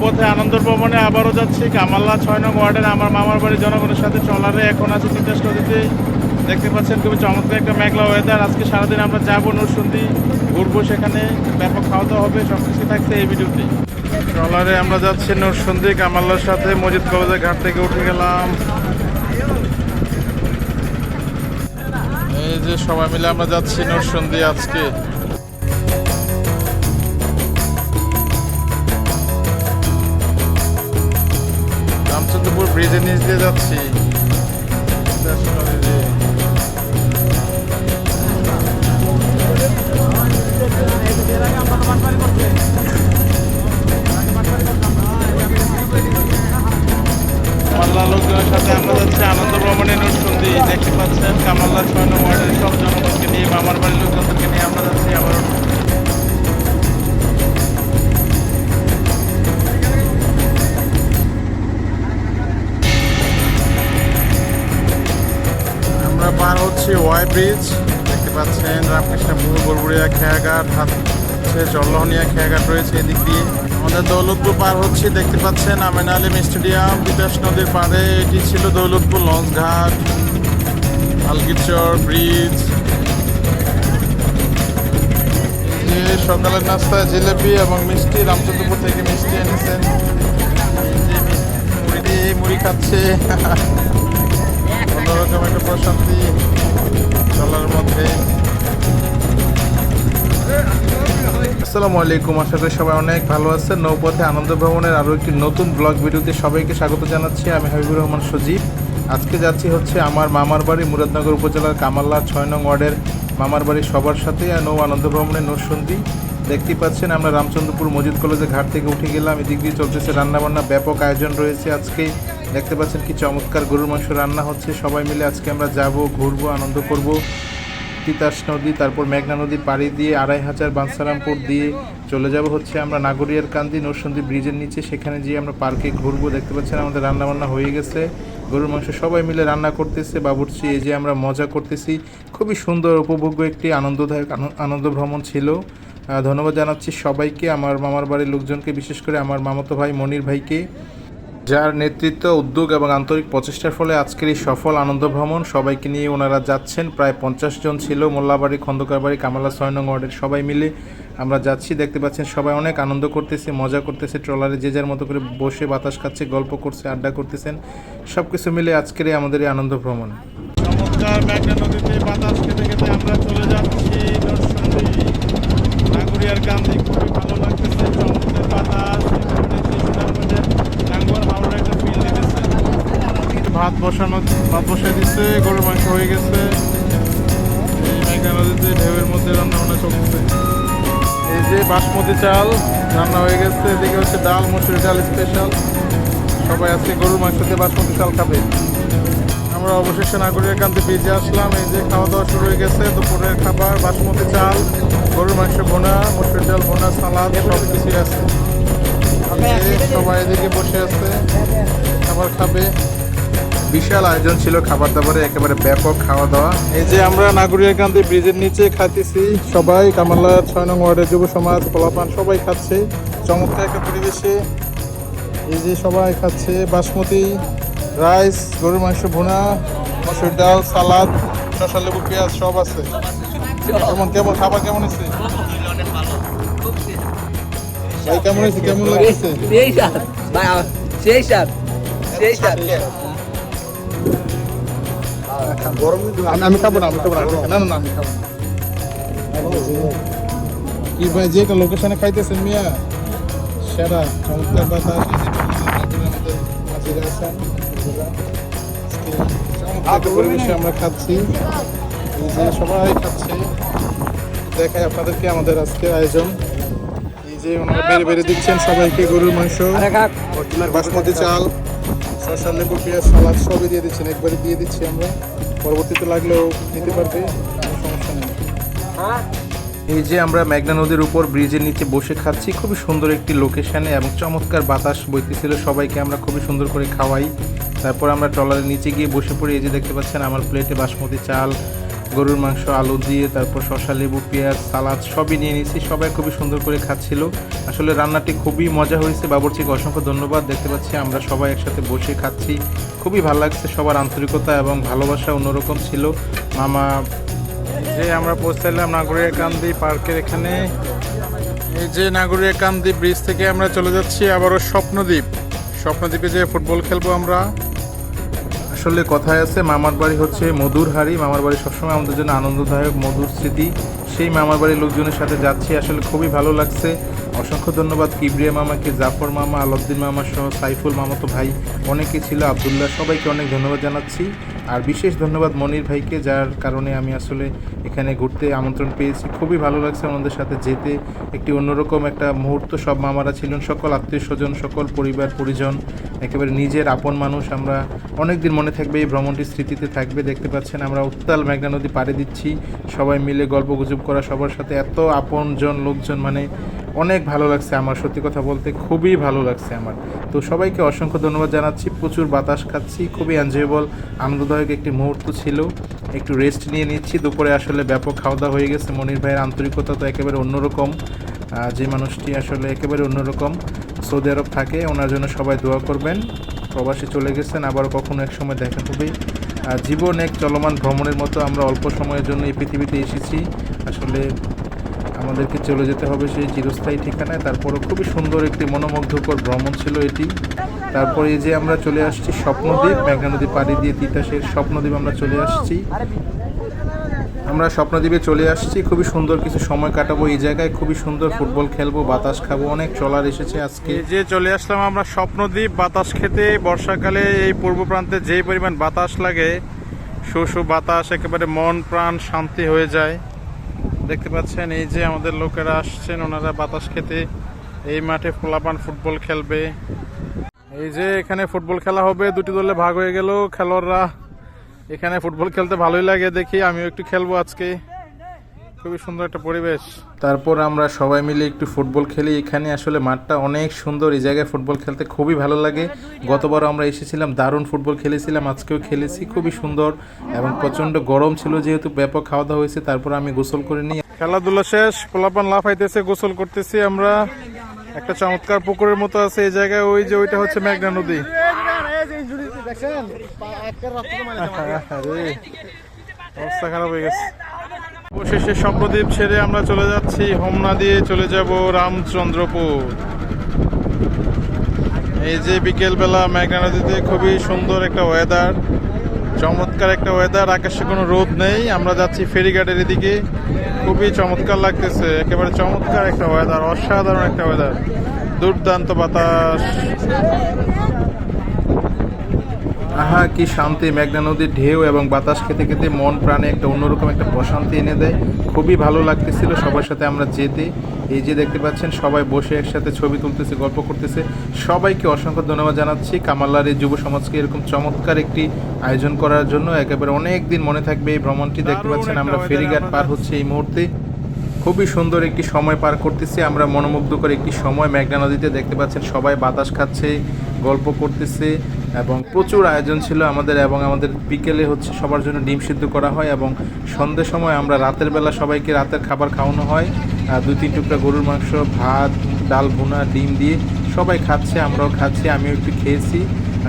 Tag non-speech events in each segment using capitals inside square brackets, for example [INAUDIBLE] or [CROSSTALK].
নৌপথে আনন্দ ভ্রমণে আবারও যাচ্ছি। কামাল্লা ছয় নং ওয়ার্ডের আমার মামার বাড়ির জনগণের সাথে চলারে এখন আছে তিতাস নদীতে দেখতে পাচ্ছেন খুবই চমৎকার একটা মেঘলা ওয়েদার আজকে সারাদিন আমরা যাব নরসুন্দি ঘুরবো সেখানে। ব্যাপক খাওয়া দাওয়া হবে সব কিছু থাকছে এই ভিডিওতে। ট্রলারে আমরা যাচ্ছি নরসুন্দি কামাল্লার সাথে মজিদ কলেজের ঘাট থেকে উঠে গেলাম। এই যে সবাই মিলে আমরা যাচ্ছি নরসুন্দি আজকে। ব্রিজের নিচ দিয়ে যাচ্ছি। সাথে আমরা পার হচ্ছি ওয়াই ব্রিজ দেখতে পাচ্ছেন রামকৃষ্ণপুর গড়বুড়িয়া খেয়াঘাট, হাত জল্লহনিয়া খেয়াঘাট রয়েছে এদিক দিয়ে। আমাদের দৌলতপুর পার হচ্ছি, দেখতে পাচ্ছেন, আমেন আলিম স্টেডিয়াম বিকাশ নদীর পাড়ে। এটি ছিল দৌলতপুর লঞ্চ ঘাট ব্রিজ। যে সকালের নাস্তায় জিলেপি এবং মিষ্টি, রামচন্দ্রপুর থেকে মিষ্টি এনেছেন। মুড়ি দিয়ে মুড়ি খাচ্ছে। [LAUGHS] অন্যরকম একটা প্রশান্তি চলার মধ্যে। আসসালামু আলাইকুম, আশা করি সবাই অনেক ভালো আছেন। নৌপথে আনন্দ ভ্রমণের আরও একটি নতুন ব্লগ ভিডিওতে সবাইকে স্বাগত জানাচ্ছি। আমি হাবিবুর রহমান সজীব। আজকে যাচ্ছি হচ্ছে আমার মামার বাড়ি, মুরাদনগর উপজেলার কামাল্লা ছয় নং ওয়ার্ডের মামার বাড়ি সবার সাথে নৌ আনন্দ ভ্রমণের নৌসন্ধি দেখতেই পাচ্ছেন আমরা রামচন্দ্রপুর মজিদ কলেজের ঘাট থেকে উঠে গেলাম। এদিক দিয়ে চলতেছে রান্নাবান্না ব্যাপক আয়োজন রয়েছে আজকে। দেখতে পাচ্ছেন কি চমৎকার গরুর মাংস রান্না হচ্ছে। সবাই মিলে আজকে আমরা যাব, ঘুরবো, আনন্দ করব। তিতাস নদী, তারপর মেঘনা নদী পাড়ি দিয়ে আড়াই হাজার বানসারামপুর দিয়ে চলে যাব হচ্ছে আমরা নাগরিয়ার কান্দি নরসন্দী ব্রিজের নিচে। সেখানে গিয়ে আমরা পার্কে ঘুরবো। দেখতে পাচ্ছেন আমাদের রান্না বান্না হয়ে গেছে। গরুর মাংস সবাই মিলে রান্না করতেছে। বাবুর্চি, এই যে আমরা মজা করতেছি। খুবই সুন্দর, উপভোগ্য একটি আনন্দদায়ক আন- আনন্দ ভ্রমণ ছিল। ধন্যবাদ জানাচ্ছি সবাইকে, আমার মামার বাড়ির লোকজনকে, বিশেষ করে আমার মামাতো ভাই মনির ভাইকে। যার নেতৃত্ব, উদ্যোগ এবং আন্তরিক প্রচেষ্টার ফলে আজকের এই সফল আনন্দ ভ্রমণ সবাইকে নিয়ে ওনারা যাচ্ছেন। প্রায় পঞ্চাশ জন ছিল, মোল্লাবাড়ি খন্দকার বাড়ি কামালা ছয় নং ওয়ার্ডের সবাই মিলে আমরা যাচ্ছি। দেখতে পাচ্ছেন সবাই অনেক আনন্দ করতেছে, মজা করতেছে, ট্রলারে যে যার মতো করে বসে বাতাস খাচ্ছে, গল্প করছে, আড্ডা করতেছেন। সব কিছু মিলে আজকের এই আমাদের এই আনন্দ ভ্রমণ। বাতাস খেতে খেতে চলে যাচ্ছি খুবই ভাত বসানো ভাত বসিয়ে দিচ্ছে, গরুর মাংস হয়ে গেছে। এই মেঘনা নদীতে ঢেউয়ের মধ্যে রান্না বান্না চলতেছে এই যে বাসমতি চাল রান্না হয়ে গেছে, এদিকে হচ্ছে ডাল, মসুরি ডাল স্পেশাল সবাই আজকে গরুর মাংস দিয়ে বাসমতি চাল খাবে। আমরা অবশেষে নাগরিক কান্তি বেজে আসলাম। এই যে খাওয়া দাওয়া শুরু হয়ে গেছে, দুপুরের খাবার, বাসমতি চাল, গরুর মাংস ভোনা, মসুর ডাল ভোনা, সালাদ সব কিছুই আছে। সবাই এদিকে বসে আছে, খাবার খাবে। বিশাল আয়োজন ছিল খাবার দাবারে, একেবারে ব্যাপক খাওয়া দাওয়া। এই যে আমরা নাগরিকান্তি ব্রিজের নিচে খাইতেছি, সবাই কামাল্লা ছয় নং ওয়ার্ডের যুব সমাজ, পোলাপান সবাই খাচ্ছে, চমৎকার একটা পরিবেশে। এই যে সবাই খাচ্ছে, বাসমতি, রাইস, গরুর মাংস ভুনা, মসুর ডাল, সালাদ, শসা লেবু, পেঁয়াজ সব আছে। কেমন কেমন, খাবার কেমন আছে ভাই কেমন আছে কেমন লাগছে সেই ভাই সেই সেই আমি খাব না আমি খাব না না। না আমি খাব কি ভাই যে লোকেশনে খাইতেছেন মিয়া? সেরা চমৎকার বাতাস। পরিবেশে আমরা খাচ্ছি। সবাই খাচ্ছে। দেখাই আপনাদেরকে আমাদের আজকে আয়োজন। যে ওনারা বেড়ে বেড়ে দিচ্ছেন সবাইকে গরুর মাংস, বাসমতি চাল শসা লেবু, পেঁয়াজ, সালাদ সবই দিয়ে দিচ্ছেন, একবারে দিয়ে দিচ্ছি আমরা। পরবর্তীতে লাগলেও নিতে পারবে সমস্যা নেই। এই যে আমরা মেঘনা নদীর উপর ব্রিজের নিচে বসে খাচ্ছি, খুবই সুন্দর একটি লোকেশনে এবং চমৎকার বাতাস বইতেছিল, সবাইকে আমরা খুবই সুন্দর করে খাওয়াই। তারপর আমরা ট্রলারের নিচে গিয়ে বসে পড়ি, এই যে দেখতে পাচ্ছেন আমার প্লেটে বাসমতি চাল গরুর মাংস, আলু দিয়ে, তারপর শসা, লেবু, পেঁয়াজ, সালাদ সবই নিয়ে নিয়েছি। সবাই খুবই সুন্দর করে খাচ্ছিল। আসলে রান্নাটি খুবই মজা হয়েছে। বাবরচিকে অসংখ্য ধন্যবাদ। দেখতে পাচ্ছি আমরা সবাই একসাথে বসে খাচ্ছি। খুবই ভালো লাগছে। সবার আন্তরিকতা এবং ভালোবাসা অন্যরকম ছিল। মামা, যে আমরা পৌঁছাইলাম নাগরিয়া কান্দি পার্কের এখানে। এই যে নাগরিয়া কান্দি ব্রিজ থেকে আমরা চলে যাচ্ছি আবারও স্বপ্নদ্বীপ। স্বপ্নদ্বীপে যে ফুটবল খেলব আমরা। আসলে কথায় আছে, মামার বাড়ি হচ্ছে মধুর হাড়ি মামার বাড়ি সবসময় আমাদের জন্য আনন্দদায়ক মধুর স্মৃতি। সেই মামার বাড়ির লোকজনের সাথে যাচ্ছি, আসলে খুবই ভালো লাগছে। অসংখ্য ধন্যবাদ কিবরিয়া মামাকে, জাফর মামা, আলাউদ্দিন মামা সহ সাইফুল মামাতো ভাই অনেকে ছিল। আবদুল্লাহ, সবাইকে অনেক ধন্যবাদ জানাচ্ছি। আর বিশেষ ধন্যবাদ মনির ভাইকে, যার কারণে আমি আসলে এখানে ঘুরতে আমন্ত্রণ পেয়েছি। খুবই ভালো লাগছে আমাদের সাথে যেতে। একটি অন্যরকম একটা মুহূর্ত, সব মামারা ছিলেন, সকল আত্মীয় স্বজন, সকল পরিবার, পরিজন, একেবারে নিজের আপন মানুষ। আমরা অনেক দিন মনে থাকবে, এই ভ্রমণটি স্মৃতিতে থাকবে। দেখতে পাচ্ছেন, আমরা উত্তাল মেঘনা নদী পাড়ে দিচ্ছি। সবাই মিলে গল্প গুজব করা, সবার সাথে এত আপনজন, লোকজন মানে অনেক ভালো লাগছে আমার, সত্যি কথা বলতে খুবই ভালো লাগছে আমার। তো সবাইকে অসংখ্য ধন্যবাদ জানাচ্ছি, প্রচুর বাতাস খাচ্ছি, খুবই এনজয়েবল আনন্দদায়ক একটি মুহূর্ত ছিল। একটু রেস্ট নিয়ে নিচ্ছি, দুপুরে আসলে ব্যাপক খাওয়া দাওয়া হয়ে গেছে, মনির ভাইয়ের আন্তরিকতা তো একেবারে অন্যরকম যে মানুষটি আসলে একেবারে অন্যরকম। সৌদি আরব থাকে, ওনার জন্য সবাই দোয়া করবেন, প্রবাসে চলে গেছেন আবার কখনো এক সময় দেখা হবে। জীবন এক চলমান ভ্রমণের মতো আমরা অল্প সময়ের জন্য এই পৃথিবীতে এসেছি। আসলে আমাদেরকে চলে যেতে হবে সেই চিরস্থায়ী ঠিকানায়। তারপরও খুবই সুন্দর একটি মনোমুগ্ধকর ভ্রমণ ছিল এটি। তারপরে যে আমরা চলে আসছি স্বপ্নদ্বীপ মেঘনা নদী পাড়ি দিয়ে তিতাসের স্বপ্নদ্বীপ আমরা চলে আসছি। আমরা স্বপ্নদ্বীপে চলে আসছি, খুবই সুন্দর কিছু সময় কাটাবো এই জায়গায়, খুবই সুন্দর ফুটবল খেলব, বাতাস খাব, অনেক চলার এসেছে আজকে। যে চলে আসলাম আমরা স্বপ্নদ্বীপ, বাতাস খেতে, বর্ষাকালে এই পূর্ব প্রান্তে যে পরিমাণ বাতাস লাগে শো বাতাস, একেবারে মন প্রাণ শান্তি হয়ে যায়। দেখতে পাচ্ছেন, এই যে আমাদের লোকেরা আসছেন, ওনারা বাতাস খেতে। এই মাঠে ফোলাপান ফুটবল খেলবে। এই যে এখানে ফুটবল খেলা হবে, দুটি দলে ভাগ হয়ে গেল। খেলোয়াড়রা এখানে ফুটবল খেলতে ভালোই লাগে দেখি, আমিও একটু খেলব আজকে। খুবই সুন্দর একটা পরিবেশ। তারপর আমরা সবাই মিলে একটু ফুটবল খেলি। এখানে আসলে মাঠটা অনেক সুন্দর এই জায়গায় ফুটবল খেলতে খুবই ভালো লাগে। গতবার আমরা এসেছিলাম দারুণ ফুটবল খেলেছিলাম আজকেও খেলেছি খুবই সুন্দর এবং প্রচণ্ড গরম ছিল যেহেতু ব্যাপক খাওয়া দাওয়া হয়েছে তারপর আমি গোসল করে নিই। খেলাধুলা শেষ পোলাপান লাফাইতেছে গোসল করতেছি আমরা। একটা চমৎকার পুকুরের মতো আছে এই জায়গায় ওই যে ওইটা হচ্ছে মেঘনা নদী। আরে, অবস্থা খারাপ হয়ে গেছে। অবশেষে স্বপ্নদ্বীপ ছেড়ে আমরা চলে যাচ্ছি। হোমনা দিয়ে চলে যাব রামচন্দ্রপুর। এই যে বিকেলবেলা মেঘনা নদীতে খুবই সুন্দর একটা ওয়েদার চমৎকার একটা ওয়েদার আকাশে কোনো রোদ নেই। আমরা যাচ্ছি ফেরিঘাটের এদিকে। খুবই চমৎকার লাগতেছে। একেবারে চমৎকার একটা ওয়েদার অসাধারণ একটা ওয়েদার দুর্দান্ত বাতাস। আহা কি শান্তি। মেঘনা নদীর ঢেউ এবং বাতাস খেতে খেতে মন প্রাণে একটা অন্যরকম একটা প্রশান্তি এনে দেয়। খুবই ভালো লাগতেছিল সবার সাথে আমরা যেতে। এই যে দেখতে পাচ্ছেন সবাই বসে একসাথে ছবি তুলতেছে গল্প করতেছে। সবাইকে অসংখ্য ধন্যবাদ জানাচ্ছি। কামাল্লার এই যুব সমাজকে এরকম চমৎকার একটি আয়োজন করার জন্য। একেবারে অনেক দিন মনে থাকবে এই ভ্রমণটি। দেখতে পাচ্ছেন আমরা ফেরিঘাট পার হচ্ছে এই মুহূর্তে। খুবই সুন্দর একটি সময় পার করতেছি। আমরা মনোমুগ্ধকর একটি সময় মেঘনা নদীতে দেখতে পাচ্ছেন সবাই বাতাস খাচ্ছে। গল্প করতেছে এবং প্রচুর আয়োজন ছিল আমাদের এবং আমাদের বিকেলে হচ্ছে সবার জন্য ডিম সিদ্ধ করা হয় এবং সন্ধ্যের সময় আমরা রাতের বেলা সবাইকে রাতের খাবার খাওয়ানো হয়। দুই, তিন টুকরা গরুর মাংস, ভাত, ডাল, ভুনা, ডিম দিয়ে সবাই খাচ্ছে, আমরাও খাচ্ছি, আমিও একটু খেয়েছি।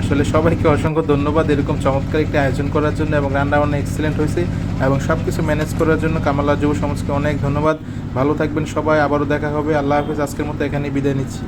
আসলে সবাইকে অসংখ্য ধন্যবাদ এরকম চমৎকার একটি আয়োজন করার জন্য এবং রান্না বান্না এক্সিলেন্ট হয়েছে এবং সব কিছু ম্যানেজ করার জন্য কামাল্লা যুব সমাজকে অনেক ধন্যবাদ। ভালো থাকবেন সবাই, আবারও দেখা হবে। আল্লাহ হাফিজ, আজকের মতো এখানেই বিদায় নিচ্ছি।